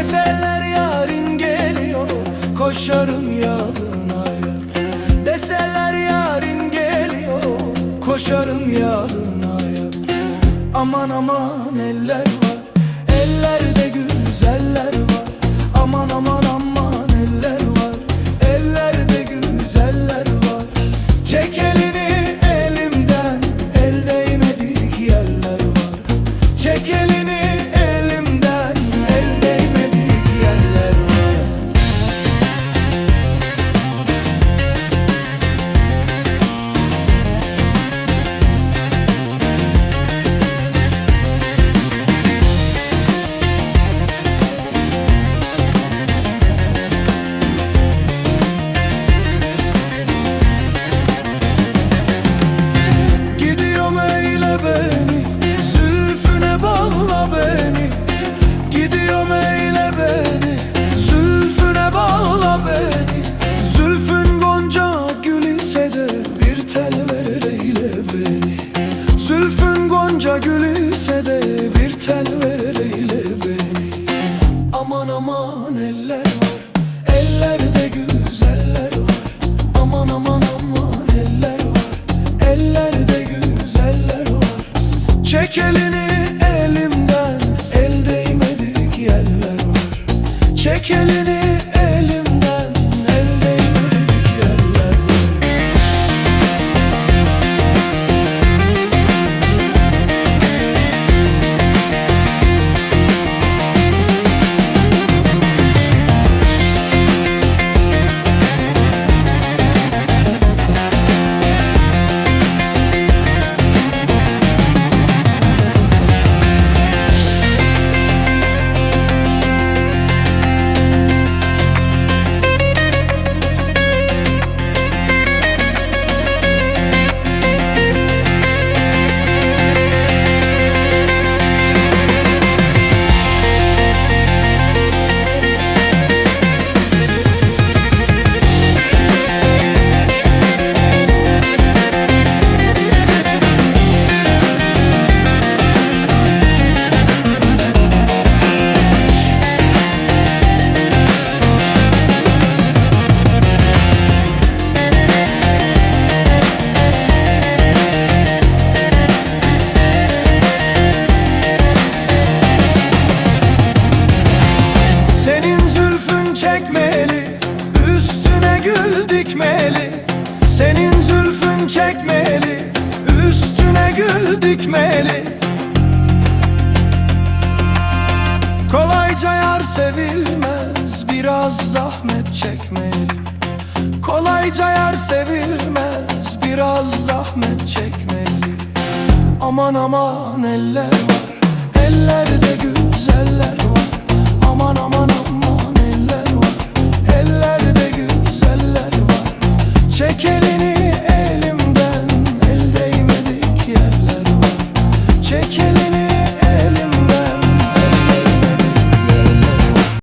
yarın geliyor Koşarım yalınaya Deseler yarın geliyor Koşarım yalınaya Aman aman eller var Ellerde güzeller var. Aman aman eller var Ellerde güzeller var. Aman aman aman eller var Ellerde güzeller var. Çek Senin zülfün çekmeli Üstüne gül dikmeli. Kolayca yar sevilmez Biraz zahmet çekmeli. Kolayca yar sevilmez Biraz zahmet çekmeli. Aman aman eller var Ellerde güzeller var